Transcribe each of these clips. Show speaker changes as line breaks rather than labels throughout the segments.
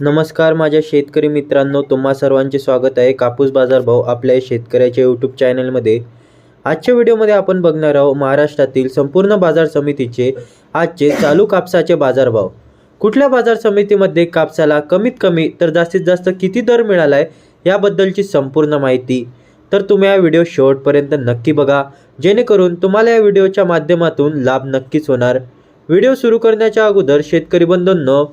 नमस्कार माझ्या शेतकरी मित्रांनो तुम्हा सर्वांचे स्वागत आहे. कापूस बाजार भाऊ आपल्या या शेतकऱ्याच्या यूट्यूब चॅनलमध्ये. आजच्या व्हिडिओमध्ये आपण बघणार आहोत महाराष्ट्रातील संपूर्ण बाजार समितीचे आजचे चालू कापसाचे बाजारभाव. कुठल्या बाजार समितीमध्ये कापसाला कमीत कमी तर जास्तीत जास्त किती दर मिळाला आहे याबद्दलची संपूर्ण माहिती तर तुम्ही हा व्हिडिओ शेवटपर्यंत नक्की बघा. जेणेकरून तुम्हाला या व्हिडिओच्या माध्यमातून लाभ नक्कीच होणार. व्हिडिओ सुरू करण्याच्या अगोदर शेतकरी बंधूंनो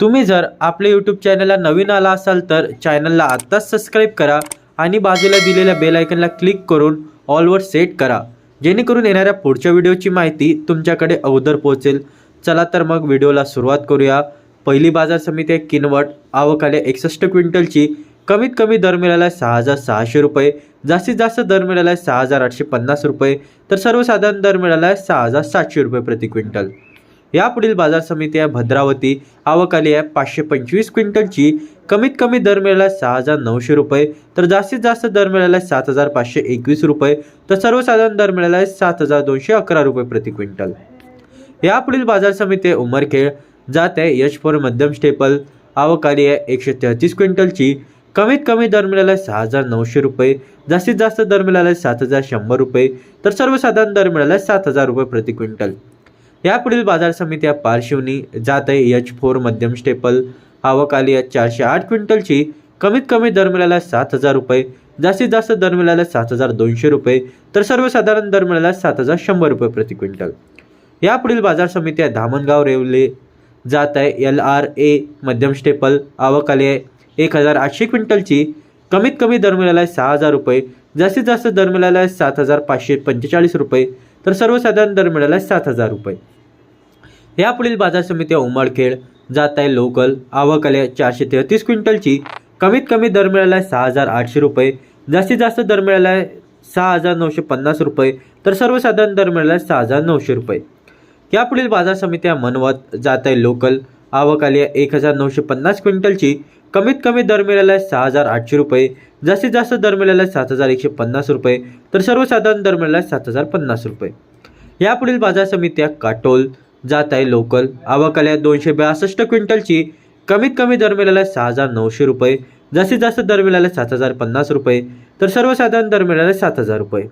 तुम्ही जर आपल्या यूट्यूब चॅनलला नवीन आला असाल तर चॅनलला आत्ताच सबस्क्राईब करा आणि बाजूला दिलेल्या बेलायकनला क्लिक करून ऑलवर सेट करा. जेणेकरून येणाऱ्या पुढच्या व्हिडिओची माहिती तुमच्याकडे अगोदर पोहोचेल. चला तर मग व्हिडिओला सुरुवात करूया. पहिली बाजार समिती आहे किनवट. आवक आले एकसष्ट क्विंटलची कमीत कमी दर मिळाला आहे सहा हजार सहाशे रुपये. जास्तीत जास्त दर मिळाला आहे सहा हजार आठशे पन्नास रुपये. तर सर्वसाधारण दर मिळाला आहे सहा हजार सातशे रुपये प्रति क्विंटल. यापुढील बाजार समिती आहे भद्रावती. आवक आली आहे पाचशे पंचवीस क्विंटलची. कमीत कमी दर मिळाला सहा हजार नऊशे रुपये. तर जास्तीत जास्त दर मिळाला आहे सात हजार पाचशे एकवीस रुपये. तर सर्वसाधारण दर मिळाला आहे सात हजार दोनशे अकरा रुपये प्रति क्विंटल. यापुढील बाजार समिती आहे उमरखेड. जात आहे यश फोर मध्यम स्टेपल. आवक आली आहे एकशे तेहतीस क्विंटलची. कमीत कमी दर मिळाला सहा हजार नऊशे रुपये. जास्तीत जास्त दर मिळाला आहे सात हजार शंभर रुपये. तर सर्वसाधारण दर मिळाला सात हजार रुपये प्रति क्विंटल. यापुढील बाजार समित्या पार्श्वनी पारशिवनी जात आहे एच फोर मध्यम स्टेपल. आवक आली आहे चारशे आठ क्विंटलची. कमीत कमी दर मिळाला सात हजार रुपये. जास्तीत जास्त दर मिळाला सात हजार दोनशे रुपये. तर सर्वसाधारण दर मिळाला सात हजार शंभर रुपये प्रति क्विंटल. यापुढील बाजार समित्या धामणगाव रेवले जात आहे एल आर ए मध्यम स्टेपल. आवक आली आहे एक हजार आठशे क्विंटलची. कमीत कमी दर मिळाला आहे सहा हजार रुपये. जास्तीत जास्त दर मिळाला आहे सात हजार पाचशे पंचेचाळीस रुपये. तर सर्वसाधारण दर मिळाला आहे सात हजार रुपये. यापुढील बाजार समित्या उमळखेड उमरखेड जात आहे लोकल आवक आल्या चारशे तेहतीस क्विंटलची. कमीत कमी दर मिळाला आहे सहा हजार आठशे रुपये. जास्तीत जास्त दर मिळाला आहे सहा हजार नऊशे पन्नास रुपये. तर सर्वसाधारण दर मिळाला आहे सहा हजार नऊशे रुपये. यापुढील बाजार समित्या मनवत जात आहे लोकल आवक आली आहे एक हजार नऊशे पन्नास क्विंटलची. कमीत कमी दर मिळाला आहे सहा हजार आठशे रुपये. जास्तीत जास्त दर मिळाला आहे सात हजार एकशे पन्नास रुपये. तर सर्वसाधारण दर मिळाला आहे सात हजार पन्नास रुपये. यापुढील बाजार समित्या काटोल जात आहे लोकल. आवक दोनशे बासष्ट क्विंटलची कमीत कमी दर मिळाला सहा हजार नऊशे रुपये. जास्तीत जास्त दर मिळाला सात हजार पन्नास रुपये. तर सर्वसाधारण दर मिळाला सात हजार रुपये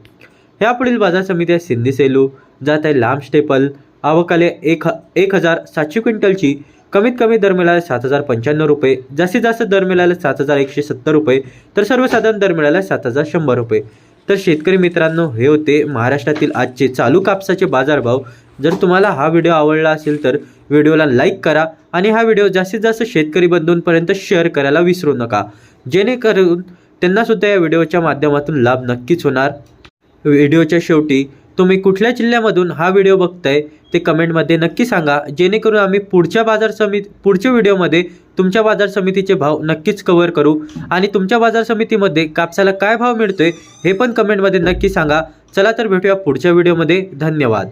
यापुढील बाजार समिती आहे सिंधी सेलू. जात आहे लांब स्टेपल. आवकाले एक ह एक हजार सातशे क्विंटलची कमीत कमी दर मिळाला सात हजार पंच्याण्णव रुपये. जास्तीत जास्त दर मिळाला सात हजार एकशे सत्तर रुपये. तर सर्वसाधारण दर मिळाला सात हजार शंभर रुपये. तर शेतकरी मित्रांनो हे होते महाराष्ट्रातील आजचे चालू कापसाचे बाजारभाव. जर तुम्हाला हा व्हिडिओ आवडला असेल तर व्हिडिओला लाईक करा आणि हा व्हिडिओ जास्तीत जास्त शेतकरी बंधूंपर्यंत शेअर करायला विसरू नका. जेणेकरून त्यांनासुद्धा या व्हिडिओच्या माध्यमातून लाभ नक्कीच होणार. व्हिडिओच्या शेवटी तुम्ही कुठल्या जिल्ह्यामधून हा व्हिडिओ बघताय ते कमेंटमध्ये नक्की सांगा. जेणेकरून आम्ही पुढच्या बाजार समिती पुढच्या व्हिडिओमध्ये तुमच्या बाजार समितीचे भाव नक्कीच कव्हर करू आणि तुमच्या बाजार समितीमध्ये कापसाला काय भाव मिळतोय हे पण कमेंटमध्ये नक्की सांगा. चला तर भेटूया पुढच्या व्हिडिओमध्ये धन्यवाद.